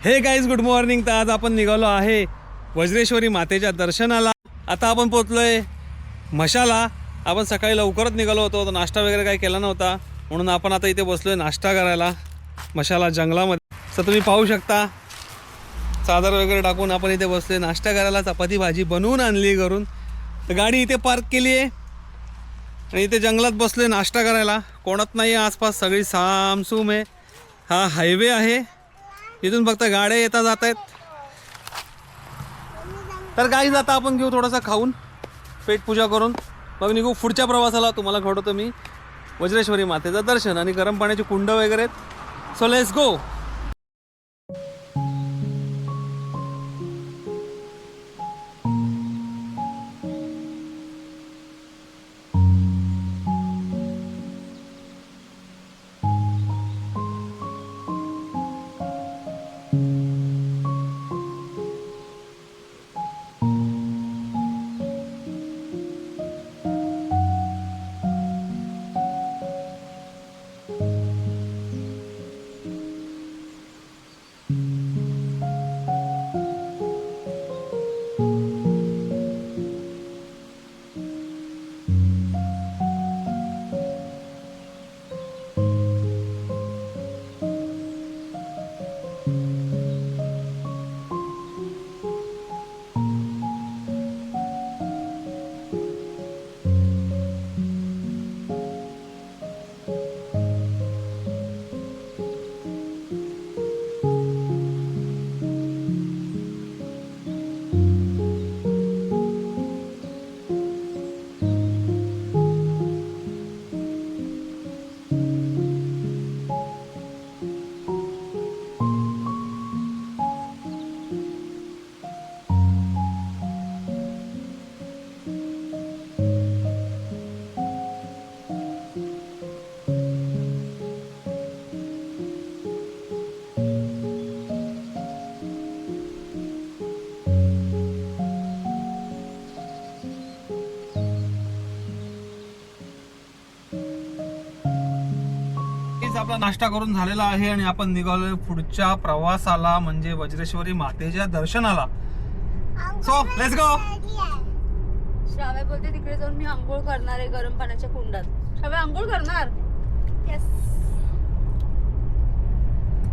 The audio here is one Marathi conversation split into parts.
हे गाईज गुड मॉर्निंग तर आज आपण निघालो आहे वज्रेश्वरी मातेच्या दर्शनाला. आता आपण पोचलोय मशाला आपण सकाळी लवकरच निघालो होतो तर नाश्ता वगैरे काही केला नव्हता. म्हणून आपण आता इथे बसलोय नाश्ता करायला मशाला जंगलामध्ये. तर तुम्ही पाहू शकता चादर वगैरे टाकून आपण इथे बसलोय. नाश्ता करायला चपाती भाजी बनवून आणली घरून. तर गाडी इथे पार्क केली आहे. आणि इथे जंगलात बसलोय नाश्ता करायला. कोणत नाही आहे आसपास सगळी सामसूम आहे. हा हायवे आहे. इथून फक्त गाड्या येता जात आहेत. तर काही जाता आपण घेऊ थोडासा खाऊन पेट पूजा करून. मग निघू पुढच्या प्रवासाला. तुम्हाला घडवतो मी वज्रेश्वरी मातेचं दर्शन आणि गरम पाण्याची कुंड वगैरे सो लेट्स गो आपला नाश्ता करून झालेला आहे आणि आपण निघालोय पुढच्या प्रवासाला म्हणजे वज्रेश्वरी मातेच्या दर्शनाला. सो लेट्स गो श्राव्या बोलते तिकडे जाऊन मी आंघोळ करणार आहे गरम पाण्याच्या कुंडात. श्राव्या आंघोळ करणार?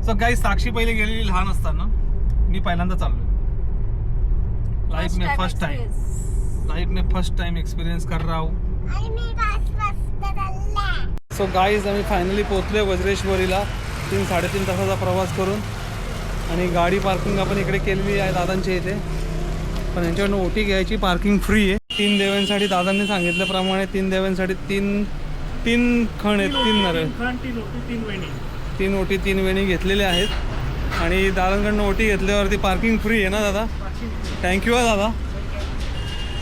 सो काही साक्षी पहिले गेलेली लहान असताना मी पहिल्यांदा चाललोय. लाईफ में फर्स्ट टाइम लाईफ में फर्स्ट टाइम एक्सपिरियन्स कर रहा हूँ. सो गाईज आम्ही फायनली पोहोचलोय वज्रेश्वरीला. तीन साडेतीन तासाचा प्रवास करून. आणि गाडी पार्किंग आपण इकडे केलेली आहे दादांच्या इथे. पण यांच्याकडनं ओटी घ्यायची पार्किंग फ्री आहे. तीन देवांसाठी दादांनी सांगितल्याप्रमाणे तीन देवांसाठी तीन तीन खण आहेत तीन नारळ तीन ओटी तीन वेणी. घेतलेले आहेत. आणि दादांकडनं ओटी घेतल्यावरती पार्किंग फ्री आहे ना दादा? थँक्यू आहे दादा.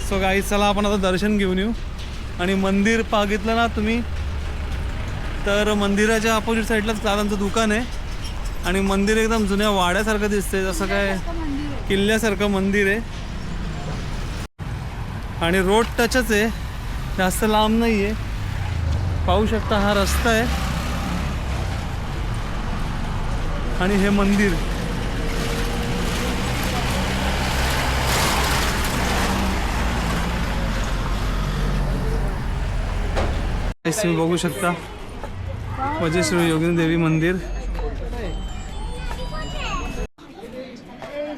सो गाई चला आपण आता दर्शन घेऊन येऊ. आणि मंदिर बघितलं ना तुम्ही? तर मंदिराच्या अपोजिट साईडलाच दादांचं दुकान आहे. आणि मंदिर एकदम जुन्या वाड्यासारखं दिसतंय जसं काय किल्ल्यासारखं मंदिर आहे. आणि रोड टचच आहे. जास्त लांब नाही आहे पाहू शकता हा रस्ता आहे. आणि हे मंदिर. तुम्ही बघू शकता. वजेश्वरी योगिनी देवी मंदिर.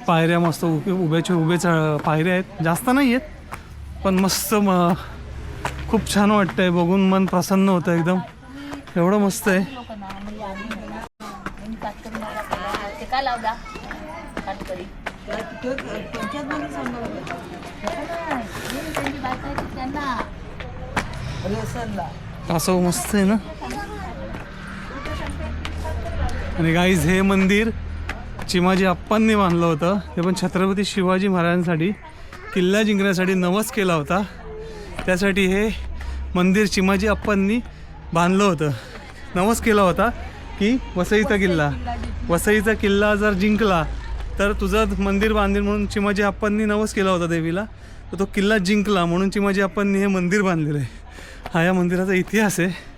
पायऱ्या मस्त उभे उभ्याच्या उभे पायऱ्या आहेत. जास्त नाही आहेत पण मस्त म खूप छान वाटतंय. बघून मन प्रसन्न होतं एकदम. एवढं मस्त आहे. असं मस्त आहे ना? आणि गाईज हे मंदिर चिमाजी अप्पांनी बांधलं होतं. ते पण छत्रपती शिवाजी महाराजांसाठी किल्ला जिंकण्यासाठी नवस केला होता. त्यासाठी हे मंदिर चिमाजी अप्पांनी बांधलं होतं. नवस केला होता की वसईचा किल्ला. वसईचा किल्ला जर जिंकला तर तुझं मंदिर बांधील म्हणून चिमाजी अप्पांनी नवस केला होता देवीला. तर तो किल्ला जिंकला म्हणून चिमाजी अप्पांनी हे मंदिर बांधलेलं आहे. हा या मंदिराचा इतिहास आहे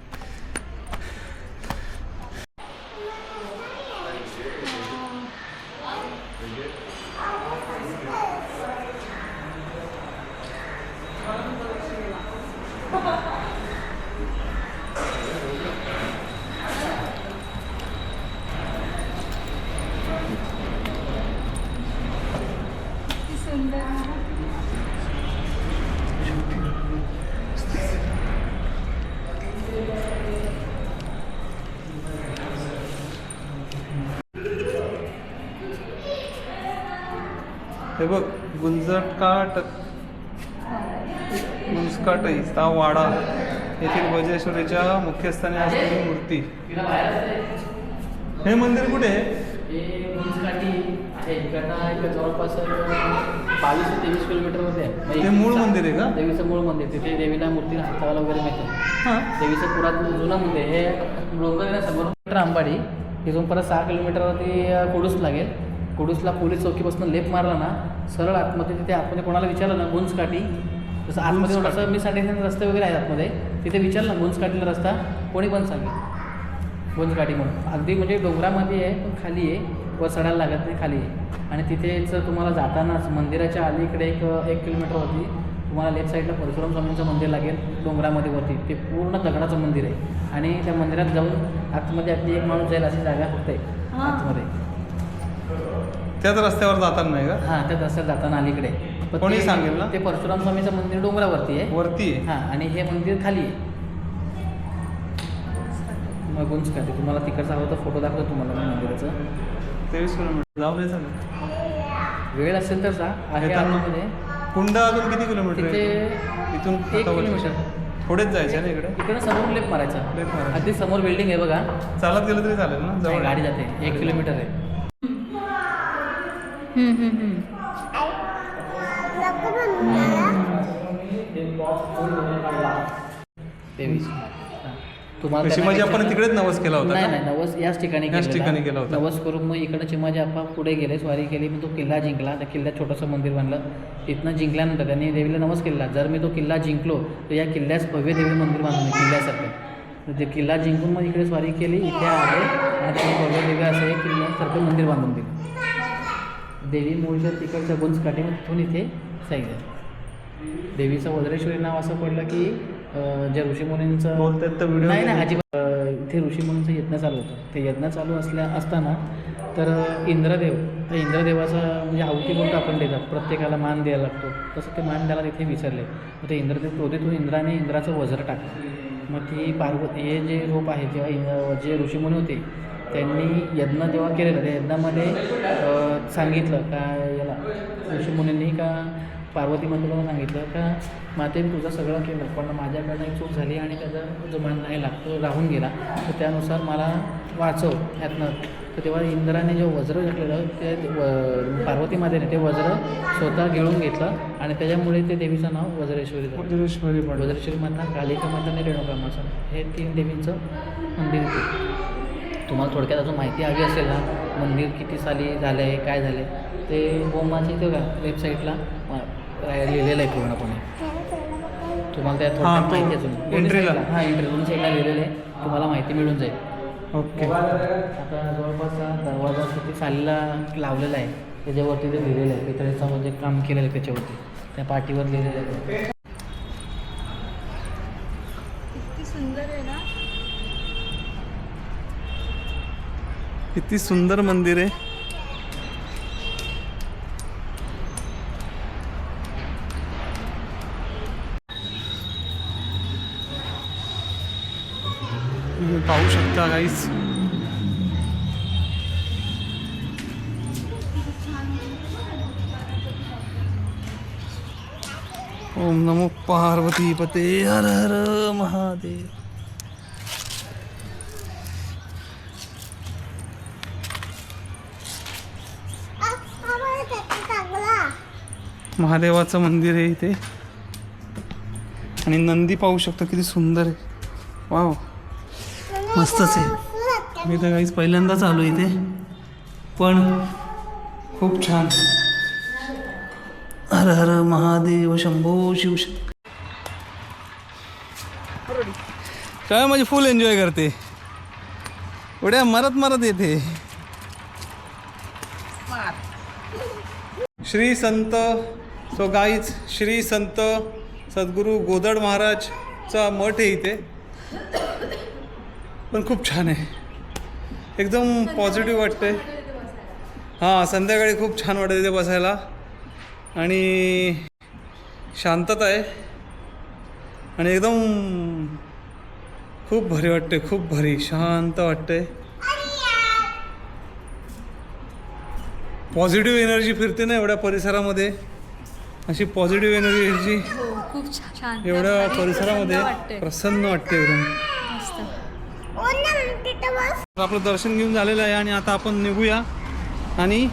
हे बघ गुंजटकाट गुंजकाटईचा वाडा येथील वजेश्वरीच्या मुख्यस्थानी असलेली मूर्ती. हे मंदिर कुठे हे जवळपास बावीस ते तेवीस किलोमीटरमध्ये आहे. ते मूळ मंदिर आहे का? देवीचं मूळ मंदिर. तिथे देवीला मूर्ती हाताला वगैरे मिळते. हां. देवीचं पुरातन जुनं मंदिर. हे डोंगर समोर किलोमीटर आंबाडी. इथून परत सहा किलोमीटरवरती कुडूस लागेल. कुडूसला पोलीस चौकीपासून लेप मारला ना सरळ आतमध्ये तिथे आतमध्ये कोणाला विचारलं ना गुंजकाठी जसं आतमध्ये. थोडंसं मी सांगितलं रस्ते वगैरे आहेत आतमध्ये तिथे विचारलं ना गुंजकाठीला रस्ता कोणी पण सांगेल. गुंजकाठी म्हणून. अगदी म्हणजे डोंगरामध्ये आहे पण खाली आहे वर चढायला लागत नाही खाली आहे. आणि तिथेच तुम्हाला जातानाच मंदिराच्या अलीकडे एक एक किलोमीटरवरती तुम्हाला लेफ्ट साईडला परशुराम स्वामींचं मंदिर लागेल डोंगरामध्ये वरती. ते पूर्ण दगडाचं मंदिर आहे. आणि त्या मंदिरात जाऊन आतमध्ये अगदी एक माणूस जाईल अशी जागा फक्त आहे. आतमध्ये. त्याच रस्त्यावर जाताना नाही का? हां त्या रस्त्यात जाताना अलीकडे. पण कोणी ते- सांगेल ना? ते परशुराम स्वामीचं मंदिर डोंगरावरती आहे. वरती आहे? हां आणि हे मंदिर खाली आहे. मग गुंजकाठी तुम्हाला तिकडचा हवं तर फोटो दाखवतो तुम्हाला मी मंदिराचं. तेवीस किलोमीटर. जाऊ दे चालेल वेळ असेल तर जा. आहे येताना? आतमध्ये. कुंड अजून किती किलोमीटर आहे? तिथे इथून एक आता वरती. किलोमीटर. थोडेच जायचं ना इकडे? इकडे समोर लेप मारायचा. लेफ्ट मारायचं. अगदी समोर बिल्डिंग आहे बघा. चालत गेलं तरी चालेल ना? नाही, जवळ गाडी जाते. एक किलोमीटर आहे. तेवीस. तुम्हाला शिवाजी त्यांना आपण तिकडेच नवस केला होता नाही? नाही नवस याच ठिकाणी याच केलेला. ठिकाणी केला होता. नवस करून मग इकडं चिमाजी आप्पा पुढे गेले स्वारी केली मग तो किल्ला जिंकला. त्या किल्ल्यात छोटंसं मंदिर बांधलं. तिथनं जिंकल्यानंतर त्यांनी देवीला नवस केलेला. जर मी तो किल्ला जिंकलो तर या किल्ल्यास भव्य देवी मंदिर बांधून देईन, किल्ल्यासारखं. तर ते किल्ला जिंकून मग इकडे स्वारी केली इथे आले आणि भव्य देवी असं हे किल्ल्यासारखं मंदिर बांधून दिलं. देवी मूळच्या तिकडच्या गुंज काठी तिथून इथे सांगितलं देवीचं वज्रेश्वरी नाव असं पडलं की अं, जे ऋषीमुनींचं बोलतात तर व्हिडिओ नाही नाही अजिबात. इथे ऋषीमुनींचं यज्ञ चालू होतं. ते यज्ञ चालू असल्या असताना तर इंद्रदेव त्या इंद्रदेवाचा म्हणजे आहुती बोलतो आपण देतात. प्रत्येकाला मान द्यायला लागतो. तसं ते मान द्यायला तिथे विसरले. मग ते इंद्रदेव क्रोधीतून इंद्राने इंद्राचं वज्र टाकलं. मग ती पार्वती हे जे रूप आहे जेव्हा इंद्र जे ऋषीमुनी होते त्यांनी यज्ञ जेव्हा केलेलं त्या यज्ञामध्ये सांगितलं का याला ऋषीमुनींनी का पार्वती मातेला सांगितलं का माते मी तुझं सगळं केलं पण माझ्याकडनं एक चूक झाली आणि त्याचा जो मान नाही लागतो राहून गेला. तर त्यानुसार मला वाचव ह्यातनं. तर तेव्हा इंद्राने जे वज्र घेतलेलं ते व- पार्वती मातेने ते वज्र स्वतः गिळून घेतलं आणि त्याच्यामुळे ते देवीचं नाव वज्रेश्वरी वज्रेश्वरी पण. वज्रेश्वरी माता कालिका माता आणि रेणुका माता हे तीन देवींचं मंदिर इथे तुम्हाला थोडक्यात अजून माहिती हवी असेल ना मंदिर किती साली झालं आहे काय झालं आहे ते बोमाच्या इथे का वेबसाईटला लिहिलेलं आहे पूर्णपणे. तुम्हाला त्या थोडक्यात तो माहिती अजून. हां एंट्री दोन्ही साईडला लिहिलेलं आहे. तुम्हाला माहिती मिळून जाईल. ओके. आता जवळपास दरवाजा किती सालीला लावलेला आहे त्याच्यावरती ते लिहिलेलं आहे पितळेचं म्हणजे काम केलेलं आहे त्याच्यावरती. त्या पाठीवर लिहिलेलं आहे किती सुंदर आहे ना किती सुंदर मंदिर आहे. तुम्ही पाहू शकता काहीच ओम नमो पार्वती पते हर हर महादेव. महादेवाचं मंदिर आहे इथे. आणि नंदी पाहू शकतो किती सुंदर आहे. वाव. मस्तच आहे. मी तर काहीच पहिल्यांदाच आलो इथे. पण खूप छान. हर हर महादेव शंभो शिव काय म्हणजे फुल एन्जॉय करते? उड्या मरत मरत येते. श्री संत सो गाईज श्री संत सद्गुरू गोदड महाराजचा मठ आहे इथे. पण खूप छान आहे. एकदम पॉझिटिव्ह वाटते हां संध्याकाळी खूप छान वाटतं तिथे बसायला. आणि शांतता आहे. आणि एकदम खूप भारी वाटते खूप भारी. शांत वाटते पॉझिटिव्ह एनर्जी फिरते ना एवढ्या परिसरामध्ये. अशी पॉझिटिव्ह एनर्जी हो खूप छान. एवढ्या परिसरामध्ये. प्रसन्न वाटते एकदम. तर आपलं दर्शन घेऊन झालेलं आहे आणि आता आपण निघूया आणि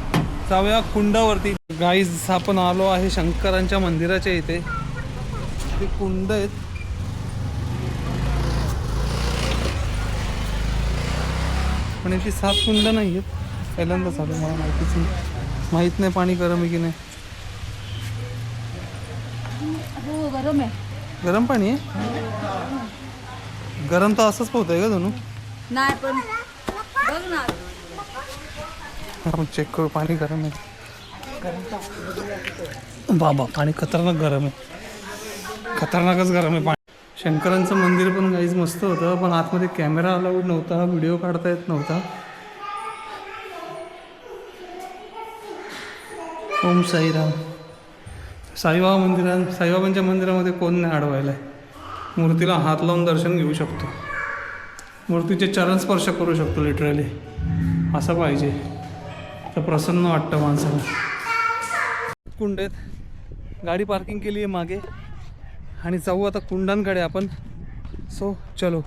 जाऊया कुंडावरती. गाईज आपण आलो आहे शंकरांच्या मंदिराच्या इथे. ते कुंड आहेत. पण याची सात कुंड नाही आहेत पहिल्यांदाच आलो मला माहितीच नाही. माहीत नाही पाणी गरम आहे की नाही हो गरम आहे. गरम पाणी? आहे गरम तर असंच पोहत आहे का धनू. नाही पण बघ ना. आपण चेक करू पाणी गरम आहे. बाबा पाणी खतरनाक गरम आहे. खतरनाकच गरम आहे पाणी. शंकरांचं मंदिर पण काहीच मस्त होतं पण आतमध्ये कॅमेरा अलाउड नव्हता व्हिडिओ काढता येत नव्हता. ओम साईराम. साईबाबा मंदिरात साईबाबांच्या मंदिरामध्ये कोण नाही अडवायला आहे मूर्तीला हात लावून दर्शन घेऊ शकतो. मूर्तीचे चरण स्पर्श करू शकतो लिटरली असं पाहिजे. तर प्रसन्न वाटतं माणसाला. कुंड आहेत गाडी पार्किंग केली आहे मागे. आणि जाऊ आता कुंडांकडे आपण. सो चलो.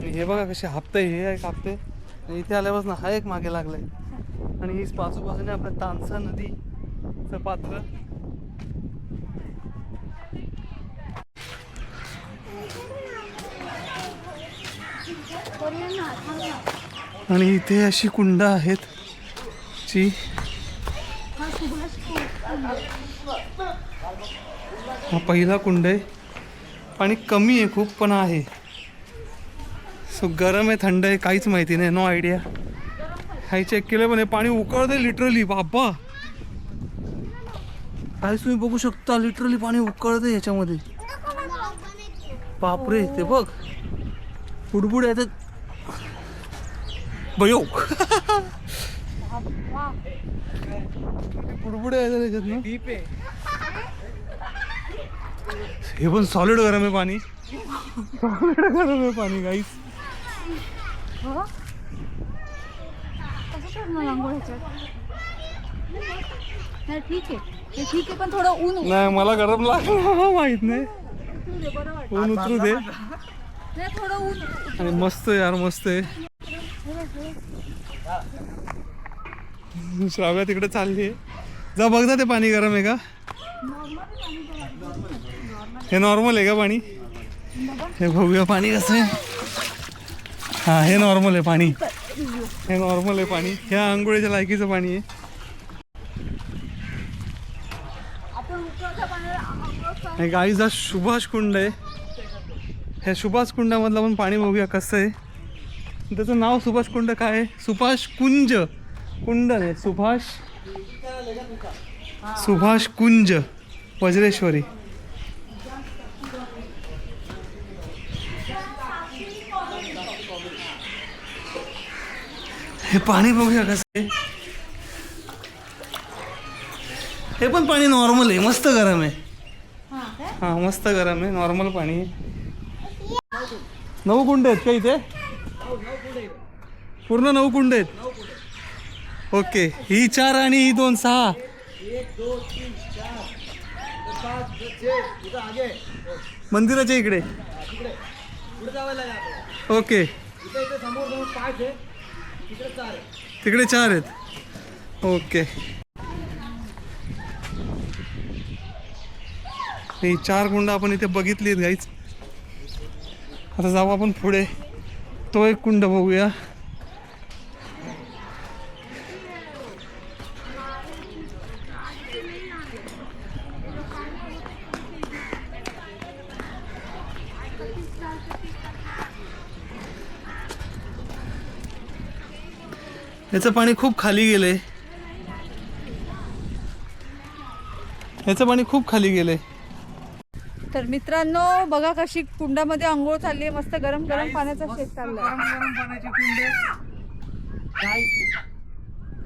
हे बघा कसे हप्ते हे एक हप्ते इथे आल्यापासून हा एक मागे लागलाय. आणि हीच बाजूबाजूने आपल्या तानसा नदीचं पात्र. आणि इथे अशी कुंड आहेत जी हा पहिला कुंड आहे. पाणी कमी आहे खूप पण आहे. सो गरम आहे थंड आहे काहीच माहिती नाही नो आयडिया काही चेक केलं पण हे पाणी उकळतंय लिटरली बाबा. काहीच तुम्ही बघू शकता लिटरली पाणी उकळतंय याच्यामध्ये. बापरे ते बघ. बुडबुड आहे बयो. बुडबुड आहे त्याच्यात हे पण सॉलिड गरम आहे पाणी. सॉलिड गरम आहे पाणी काहीच आंघोळ ह्याच्यात. नाही ठीक आहे. हे ठीक आहे पण थोडं ऊन नाही मला गरम लागलं. माहीत नाही. ऊन उतरू दे. नाही थोडं ऊन. आणि मस्त आहे यार मस्त आहे. श्राव्या तिकडे चालली आहे. जा बघ ना ते पाणी गरम आहे का? हे नॉर्मल आहे का पाणी? हे बघूया पाणी कसं आहे. हा हे नॉर्मल आहे पाणी. हे नॉर्मल आहे पाणी. ह्या आंघोळीच्या लायकीचं पाणी आहे. आपण उकळत्या गाईचा सुभाष कुंड आहे. ह्या सुभाष कुंडामधलं पण पाणी बघूया कसं आहे. त्याचं नाव सुभाष कुंड काय आहे? सुभाष कुंज. कुंड नाही सुभाष सुभाष कुंज वज्रेश्वरी. हे पाणी बघूया कसं हे पण पाणी नॉर्मल आहे मस्त गरम आहे. हा काय हां मस्त गरम आहे नॉर्मल पाणी आहे. नऊ कुंड आहेत का इथे? पूर्ण नऊ कुंड आहेत. ओके ही चार आणि ही दोन सहा. मंदिराच्या इकडे. ओके. तिकडे चार आहेत. ओके. नाही चार कुंड आपण इथे बघितली आहेत गाईच आता जाऊ आपण पुढे. तो एक कुंड बघूया. याचं पाणी खूप खाली गेलंय. याचं पाणी खूप खाली गेलंय. तर मित्रांनो बघा कशी कुंडामध्ये आंघोळ चालली आहे. मस्त गरम गरम पाण्याचा शेक चाललाय. गरम गरम पाण्याची कुंड.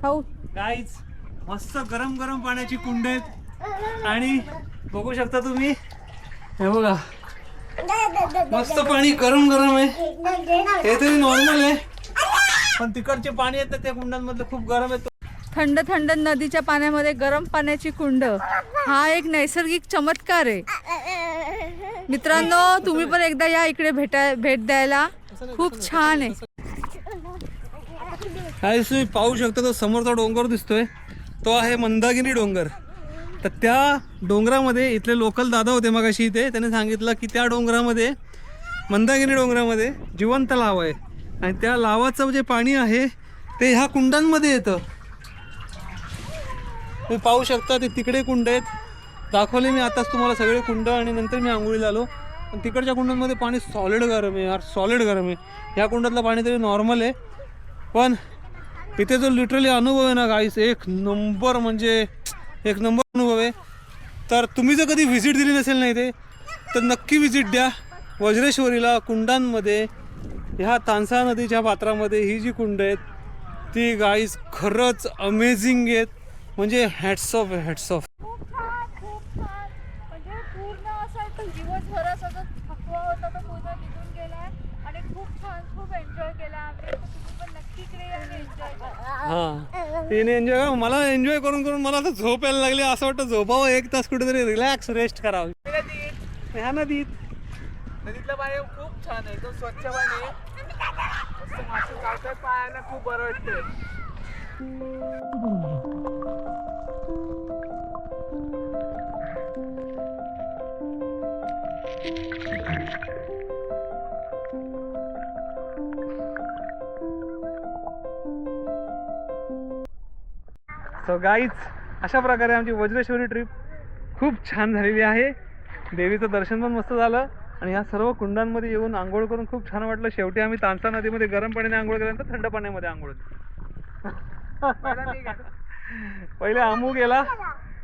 खाऊ. गाईच मस्त गरम गरम पाण्याची कुंड आहेत. आणि बघू शकता तुम्ही हे बघा. मस्त पाणी गरम गरम आहे. हे तरी नॉर्मल आहे. पण तिकडचे पाणी येतं त्या कुंडांमधलं खूप गरम येतं. थंड थंड नदीच्या पाण्यामध्ये गरम पाण्याची कुंड. हा एक नैसर्गिक चमत्कार आहे. मित्रांनो तुम्ही पण एकदा या इकडे भेटा भेट द्यायला. खूप छान आहे. काय तुम्ही पाहू शकता तो समोरचा डोंगर दिसतोय. तो आहे मंदागिरी डोंगर. तर त्या डोंगरामध्ये इथले लोकल दादा होते मगाशी इथे. त्याने सांगितलं की त्या डोंगरामध्ये मंदागिरी डोंगरामध्ये जिवंत लाव आहे. आणि त्या लावाचं जे पाणी आहे ते ह्या कुंडांमध्ये येतं. तुम्ही पाहू शकता ते तिकडे कुंड आहेत. दाखवले मी आताच तुम्हाला सगळे कुंड आणि नंतर मी आंघोळीला आलो. पण तिकडच्या कुंडांमध्ये पाणी सॉलिड गरम आहे यार सॉलिड गरम आहे. ह्या कुंडातलं पाणी तरी नॉर्मल आहे. पण इथे जो लिटरली अनुभव आहे ना गाईस एक नंबर म्हणजे एक नंबर अनुभव आहे. तर तुम्ही जर कधी व्हिजिट दिली नसेल ना इथे तर नक्की व्हिजिट द्या. वज्रेश्वरीला कुंडांमध्ये ह्या तानसा नदीच्या पात्रामध्ये ही जी कुंड आहेत ती गाईस खरंच अमेझिंग आहेत. म्हणजे हॅट्स ऑफ हॅट्स ऑफ खूप छान खूप छान. म्हणजे पूर्ण असं दिवसभराचा जो थकवा होता तो पूर्ण निघून गेलाय. आणि खूप छान खूप एन्जॉय केला आम्ही. तर तुम्ही पण नक्की इकडे या आणि एन्जॉय करा. हां. तिने एन्जॉय मला एन्जॉय करून करून मला आता झोप यायला लागली. असं वाटतं झोपावं एक तास कुठेतरी रिलॅक्स रेस्ट करावं. ह्या नदीत. नदीतलं पाणी खूप छान आहे. एकदम स्वच्छ पाणी आहे. मासे चालतात पायाला खूप बरं वाटतं सो गाईच अशा प्रकारे आमची वज्रेश्वरी ट्रिप खूप छान झालेली आहे. देवीचं दर्शन पण मस्त झालं. आणि ह्या सर्व कुंडांमध्ये येऊन आंघोळ करून खूप छान वाटलं. शेवटी आम्ही तांसा नदीमध्ये गरम पाण्याने आंघोळ केल्यानंतर थंड पाण्यामध्ये आंघोळ. पहिले अमू गेला.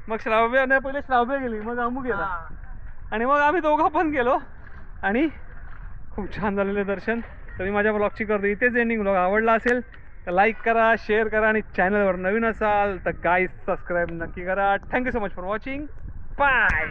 मग श्राव्य नाही पहिले श्राव्य गेली मग अमू गेला. आणि मग आम्ही दोघं पण गेलो. आणि खूप छान झालेलं दर्शन. तर मी माझ्या ब्लॉगची करतो इथेच एंडिंग ब्लॉग आवडला असेल तर लाईक करा शेअर करा आणि चॅनलवर नवीन असाल तर काय सबस्क्राईब नक्की करा. Thank you so much for watching bye